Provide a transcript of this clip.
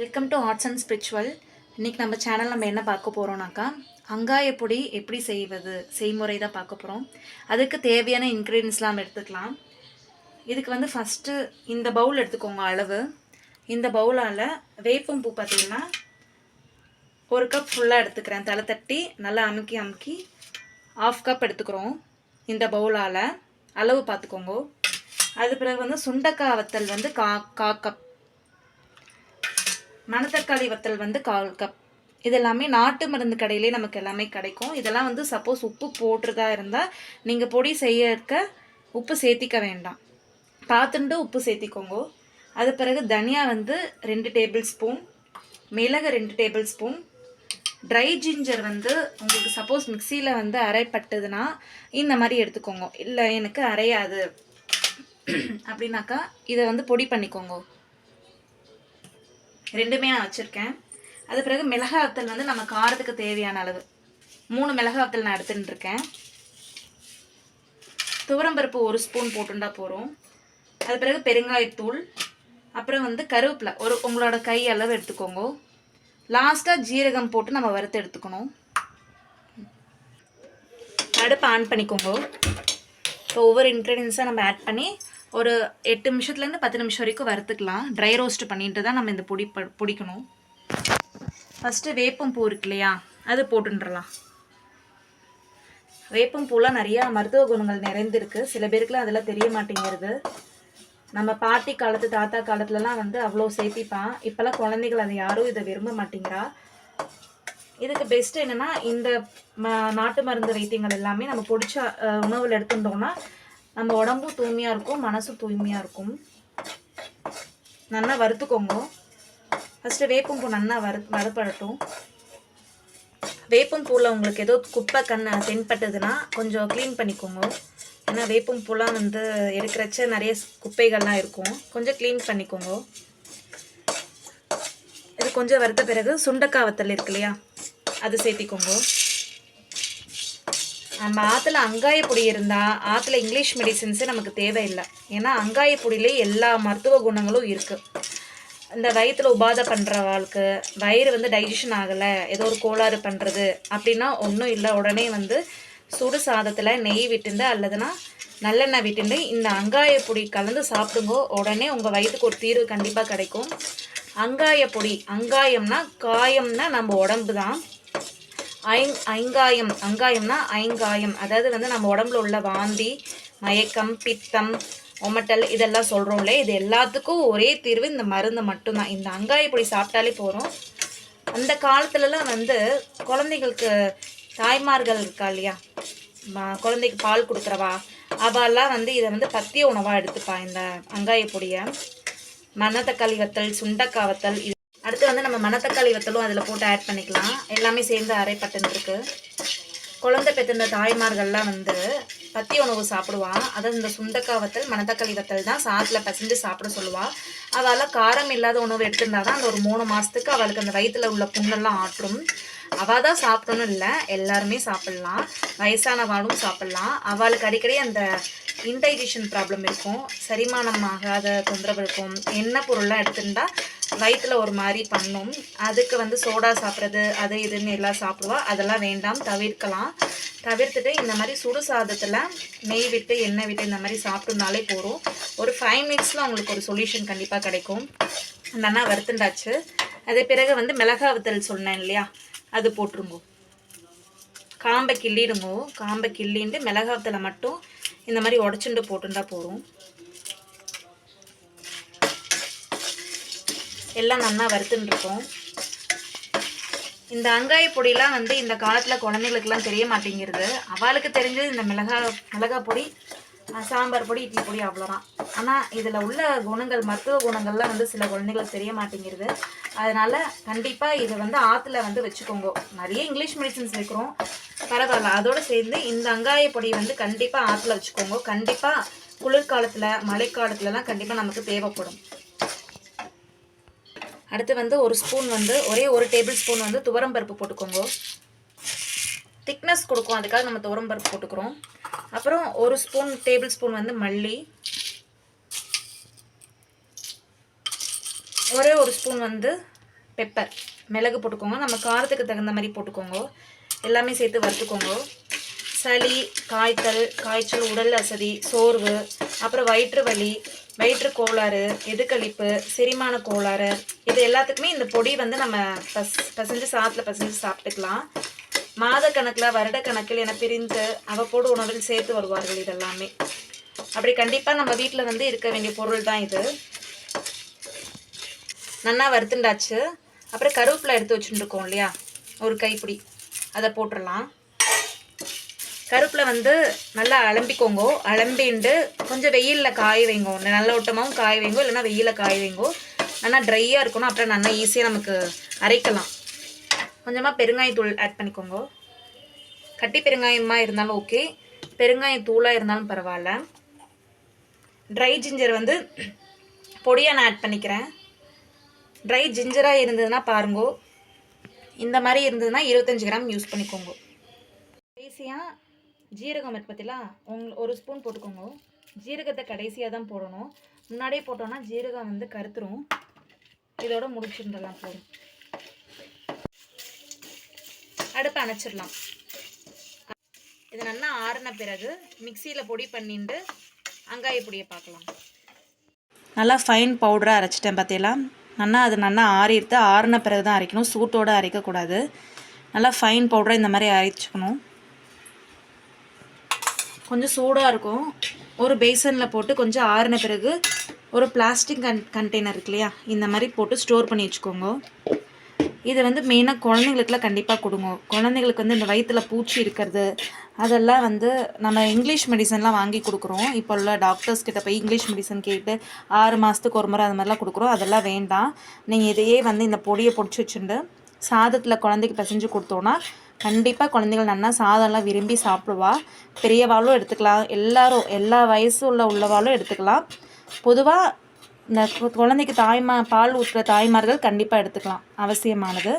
Welcome to arts and spiritual இன்றைக்கி நம்ம channel நம்ம என்ன பார்க்க போகிறோம்னாக்கா அங்காய பொடி எப்படி செய்வது? செய்முறை தான் பார்க்க போகிறோம் அதுக்கு தேவையான இன்க்ரீடியன்ஸ்லாம் நம்ம எடுத்துக்கலாம். இதுக்கு வந்து ஃபஸ்ட்டு இந்த பவுல் எடுத்துக்கோங்க அளவு. இந்த பவுலால் வேப்பம் பூ பார்த்தீங்கன்னா ஒரு கப் ஃபுல்லாக எடுத்துக்கிறேன். தலை தட்டி நல்லா அமுக்கி அமுக்கி ஆஃப் கப் எடுத்துக்கிறோம். இந்த பவுலால் அளவு பார்த்துக்கோங்க. அது பிறகு வந்து சுண்டக்காய் வத்தல் வந்து கா கா கப் மணத்தக்காளி வத்தல் வந்து கால் கப். இதெல்லாமே நாட்டு மருந்து கடையிலே நமக்கு எல்லாமே கிடைக்கும். இதெல்லாம் வந்து சப்போஸ் உப்பு போட்டுறதா இருந்தால் நீங்கள் பொடி செய்யறக்க உப்பு சேர்த்திக்க வேண்டாம். பார்த்துட்டு உப்பு சேர்த்திக்கோங்க. அது பிறகு தனியா வந்து ரெண்டு டேபிள் ஸ்பூன் மிளகு ரெண்டு டேபிள் ஸ்பூன். ட்ரை ஜிஞ்சர் வந்து உங்களுக்கு சப்போஸ் மிக்சியில் வந்து அரைப்பட்டதுன்னா இந்த மாதிரி எடுத்துக்கோங்க. இல்லை எனக்கு அரையாது. அப்படின்னாக்கா இதை வந்து பொடி பண்ணிக்கோங்க. ரெண்டுமே நான் வச்சுருக்கேன். அது பிறகு மிளகாத்தல் வத்தல் வந்து நம்ம காரத்துக்கு தேவையான அளவு. மூணு மிளகாய் வத்தல் நான் எடுத்துட்டு இருக்கேன் துவரம்பருப்பு ஒரு ஸ்பூன் போட்டுண்டா போகிறோம் அது பிறகு பெருங்காயத்தூள் அப்புறம் வந்து கருவேப்பிலை. ஒரு உங்களோட கை அளவு எடுத்துக்கோங்க. லாஸ்ட்டாக ஜீரகம் போட்டு நம்ம வறுத்து எடுத்துக்கணும். அடுப்பு ஆன் பண்ணிக்கோங்க. இப்போ ஒவ்வொரு இன்க்ரீடியன்ஸாக நம்ம ஆட் பண்ணி ஒரு எட்டு நிமிஷத்துலேருந்து பத்து நிமிஷம் வரைக்கும் வறுத்துக்கலாம். ட்ரை ரோஸ்ட் பண்ணிட்டு தான் நம்ம இந்த பொடி ப பொடிக்கணும். ஃபஸ்ட்டு வேப்பம் பூ இருக்கு இல்லையா? அது போட்டுன்றலாம். வேப்பம் பூலாம் நிறையா மருத்துவ குணங்கள் நிறைந்திருக்கு. சில பேருக்குலாம் அதெல்லாம் தெரிய மாட்டேங்கிறது. நம்ம பாட்டி காலத்து தாத்தா காலத்துலலாம் வந்து அவ்வளோ சேர்த்திப்பான். இப்போல்லாம் குழந்தைகள் அதை யாரும் இதை விரும்ப மாட்டேங்கிறா. இதுக்கு பெஸ்ட் என்னென்னா இந்த ம- நாட்டு மருந்து வைத்தியங்கள் எல்லாமே நம்ம பிடிச்ச உணவில் எடுத்துட்டோம்னா நம்ம உடம்பும் தூய்மையாக இருக்கும் மனசும் தூய்மையாக இருக்கும். நல்லா வறுத்துக்கோங்க. ஃபஸ்ட்டு வேப்பம் பூ நல்லா வறு வறுப்படட்டும் வேப்பம் பூவில் உங்களுக்கு ஏதோ குப்பை கண்ணை தென்பட்டதுன்னா கொஞ்சம் க்ளீன் பண்ணிக்கோங்க. ஏன்னா வேப்பம் பூலாம் வந்து எடுக்கிறச்ச நிறைய குப்பைகள்லாம் இருக்கும். கொஞ்சம் க்ளீன் பண்ணிக்கோங்க. இது கொஞ்சம் வறுத்த பிறகு சுண்டக்காய் வத்தல் இருக்கு இல்லையா? அது சேர்த்திக்கோங்க. நம்ம ஆற்றுல அங்காய பொடி இருந்தால் ஆற்றுல இங்கிலீஷ் மெடிசின்ஸு நமக்கு தேவையில்லை. ஏன்னா அங்காய பொடியிலே எல்லா மருத்துவ குணங்களும் இருக்குது இந்த வயிற்றுல உபாதை பண்ணுறவாளுக்கு வயிறு வந்து டைஜஷன் ஆகலை ஏதோ ஒரு கோளாறு பண்ணுறது அப்படின்னா ஒன்றும் இல்லை. உடனே வந்து சுடு சாதத்தில் நெய் விட்டுண்டு அல்லதுனா நல்லெண்ணெய் விட்டுண்டு இந்த அங்காய பொடி கலந்து சாப்பிடுங்க உடனே உங்கள் வயிற்றுக்கு ஒரு தீர்வு கண்டிப்பாக கிடைக்கும். அங்காய பொடி அங்காயம்னா காயம்னா நம்ம உடம்பு தான் ஐங் ஐங்காயம் அங்காயம்னா ஐங்காயம். அதாவது வந்து நம்ம உடம்புல உள்ள வாந்தி மயக்கம் பித்தம் ஒமட்டல் இதெல்லாம் சொல்கிறோம்ல இது எல்லாத்துக்கும் ஒரே தீர்வு இந்த மருந்து மட்டும்தான். இந்த அங்காய பொடி சாப்பிட்டாலே போகிறோம் அந்த காலத்துலலாம் வந்து குழந்தைகளுக்கு தாய்மார்கள் இருக்கா இல்லையா? குழந்தைக்கு பால் கொடுக்குறவா அவெல்லாம் வந்து இதை வந்து பத்திய உணவாக எடுத்துப்பா இந்த அங்காய பொடியை. மணத்தக்காளி வத்தல் சுண்டக்காய் வத்தல் அடுத்து வந்து நம்ம மணத்தக்காளி வத்தலும் அதில் போட்டு ஆட் பண்ணிக்கலாம். எல்லாமே சேர்ந்து அரைப்பட்டுருக்கு குழந்தை பெற்றிருந்த தாய்மார்கள்லாம் வந்து பத்திய உணவு சாப்பிடுவான் அதாவது இந்த சுண்டக்காய் வத்தல் மணத்தக்காளி வத்தல் தான் சாத்தில் பசிஞ்சு சாப்பிட சொல்லுவாள் அவளால் காரம் இல்லாத உணவு எடுத்திருந்தா தான் அந்த ஒரு மூணு மாதத்துக்கு அவளுக்கு அந்த வயிற்றில் உள்ள புண்ணெல்லாம் ஆற்றும். அவள் தான் சாப்பிடணும் இல்லை எல்லாருமே சாப்பிட்லாம். வயசானவாளும் சாப்பிட்லாம். அவளுக்கு அடிக்கடி அந்த இன்டைஜஷன் ப்ராப்ளம் இருக்கும். செரிமானம் ஆகாத தொந்தரவு இருக்கும். என்ன பொருள்லாம் எடுத்துருந்தா வயிற்றுல ஒரு மாதிரி பண்ணும். அதுக்கு வந்து சோடா சாப்பிட்றது அது இதுன்னு எல்லாம் சாப்பிடுவா. அதெல்லாம் வேண்டாம் தவிர்க்கலாம். தவிர்த்துட்டு இந்த மாதிரி சுடு சாதத்தில் நெய் விட்டு எண்ணெய் விட்டு இந்த மாதிரி சாப்பிட்டுனாலே போதும். ஒரு ஃபைவ் மினிட்ஸில் உங்களுக்கு ஒரு சொல்யூஷன் கண்டிப்பாக கிடைக்கும். நல்லா வறுத்துண்டாச்சு. அதே பிறகு வந்து மிளகா வத்தல் சொன்னேன் இல்லையா? அது போட்டுருங்கோ. காம்பை கிள்ளிடுங்கோ. காம்பை கிள்ளிண்டு மிளகாத்தலை மட்டும் இந்த மாதிரி உடச்சுண்டு போட்டுண்டா போதும். எல்லாம் நல்லா வறுத்துட்டுருக்கோம் இந்த அங்காய பொடியெலாம் வந்து இந்த காலத்தில் குழந்தைகளுக்குலாம் தெரிய மாட்டேங்கிறது. அவளுக்கு தெரிஞ்சது இந்த மிளகா மிளகா பொடி சாம்பார் பொடி இட்லி பொடி அவ்வளோதான் ஆனால் இதில் உள்ள குணங்கள் மருத்துவ குணங்கள்லாம் வந்து சில குழந்தைகளுக்கு தெரிய மாட்டேங்கிறது. அதனால் கண்டிப்பாக இதை வந்து ஆற்றுல வந்து வச்சுக்கோங்க. நிறைய இங்கிலீஷ் மெடிசன்ஸ் வைக்கிறோம். பரவாயில்ல. அதோடு சேர்ந்து இந்த அங்காய பொடி வந்து கண்டிப்பாக ஆற்றுல வச்சுக்கோங்க. கண்டிப்பாக குளிர்காலத்தில் மழைக்காலத்துலலாம் கண்டிப்பாக நமக்கு தேவைப்படும். அடுத்து வந்து ஒரு ஸ்பூன் வந்து ஒரே ஒரு டேபிள் ஸ்பூன் வந்து துவரம் பருப்பு போட்டுக்கோங்க. திக்னஸ் கொடுக்கும். அதுக்காக நம்ம துவரம் பருப்பு போட்டுக்கிறோம். அப்புறம் ஒரு ஸ்பூன் டேபிள் ஸ்பூன் வந்து மல்லி. ஒரே ஒரு ஸ்பூன் வந்து பெப்பர். மிளகு போட்டுக்கோங்க. நம்ம காரத்துக்கு தகுந்த மாதிரி போட்டுக்கோங்க. எல்லாமே சேர்த்து வறுத்துக்கோங்க. சளி காய்ச்சல் காய்ச்சல் உடல் அசதி சோர்வு அப்புறம் வயிற்று வலி வயிற்று கோளாறு எதுக்களிப்பு செரிமான கோளாறு இது எல்லாத்துக்குமே இந்த பொடி வந்து நம்ம பஸ் பசஞ்சு சாத்தில் பசஞ்சு சாப்பிட்டுக்கலாம். மாத கணக்கில் வருட கணக்கில் என பிரிந்து அவ்வப்போடு உணவில் சேர்த்து வருவார்கள் இதெல்லாமே. அப்படி கண்டிப்பாக நம்ம வீட்டில் வந்து இருக்க வேண்டிய பொருள் தான் இது. நல்லா வறுத்துண்டாச்சு. அப்புறம் கருவேப்பிலை எடுத்து வச்சுட்டுருக்கோம் இல்லையா? ஒரு கைப்பிடி. அதை போட்டுடலாம். கருப்பில் வந்து நல்லா அலம்பிக்கோங்கோ. அலம்பிண்டு கொஞ்சம் வெயிலில் காய வைங்கோ. நல்ல ஓட்டமாகவும் காய வைங்கோ இல்லைன்னா வெயிலில் காய வைங்கோ. நல்லா ட்ரையாக இருக்கணும். அப்புறம் நல்லா ஈஸியாக நமக்கு அரைக்கலாம். கொஞ்சமாக பெருங்காயத்தூள் ஆட் பண்ணிக்கோங்க. கட்டி பெருங்காயமாக இருந்தாலும் ஓகே பெருங்காயத்தூளாக இருந்தாலும் பரவாயில்ல. ட்ரை ஜிஞ்சர் வந்து பொடியாக நான் ஆட் பண்ணிக்கிறேன். ட்ரை ஜிஞ்சராக இருந்ததுன்னா பாருங்கோ. இந்த மாதிரி இருந்ததுன்னா இருபத்தஞ்சி கிராம் யூஸ் பண்ணிக்கோங்க. கடைசியாக ஜீரகம் இருக்கு பார்த்தீங்களா உங் ஒரு ஸ்பூன் போட்டுக்கோங்க. ஜீரகத்தை கடைசியாக தான் போடணும். முன்னாடியே போட்டோன்னா ஜீரகம் வந்து கருத்துரும். இதோட முடிச்சிருந்துடலாம் போதும். அடுப்பை அணைச்சிடலாம். இது நல்லா ஆறின பிறகு மிக்சியில் பொடி பண்ணிட்டு அங்காய பொடியை பார்க்கலாம். நல்லா ஃபைன் பவுடராக அரைச்சிட்டேன் பார்த்தீங்களா நல்லா அது நல்லா ஆறிடுத்து ஆறின பிறகு தான் அரைக்கணும். சூட்டோடு அரைக்கக்கூடாது. நல்லா ஃபைன் பவுடராக இந்த மாதிரி அரைச்சிக்கணும். கொஞ்சம் சூடாக இருக்கும். ஒரு பேசனில் போட்டு கொஞ்சம் ஆறின பிறகு ஒரு பிளாஸ்டிக் கன் கண்டெய்னர் இருக்கு இல்லையா? இந்த மாதிரி போட்டு ஸ்டோர் பண்ணி வச்சுக்கோங்க. இது வந்து மெயினாக குழந்தைங்களுக்குலாம் கண்டிப்பாக கொடுங்க. குழந்தைங்களுக்கு வந்து இந்த வயிற்றில் பூச்சி இருக்கிறது அதெல்லாம் வந்து நம்ம இங்கிலீஷ் மெடிசன்லாம் வாங்கி கொடுக்குறோம். இப்போ உள்ள டாக்டர்ஸ் கிட்ட போய் இங்கிலீஷ் மெடிசன் கேட்டு ஆறு மாதத்துக்கு ஒரு முறை அது மாதிரிலாம் கொடுக்குறோம். அதெல்லாம் வேண்டாம். நீங்கள் இதையே வந்து இந்த பொடியை பொடிச்சு வச்சுட்டு சாதத்தில் குழந்தைக்கு பிசைஞ்சு கொடுத்தோன்னா கண்டிப்பாக குழந்தைகள் நல்லா சாதம்லாம் விரும்பி சாப்பிடுவா. பெரியவாளும் எடுத்துக்கலாம். எல்லாரும் எல்லா வயசு உள்ள உள்ளவாளும் எடுத்துக்கலாம். பொதுவாக இந்த குழந்தைக்கு தாய்மா பால் ஊற்றுற தாய்மார்கள் கண்டிப்பாக எடுத்துக்கலாம். அவசியமானது.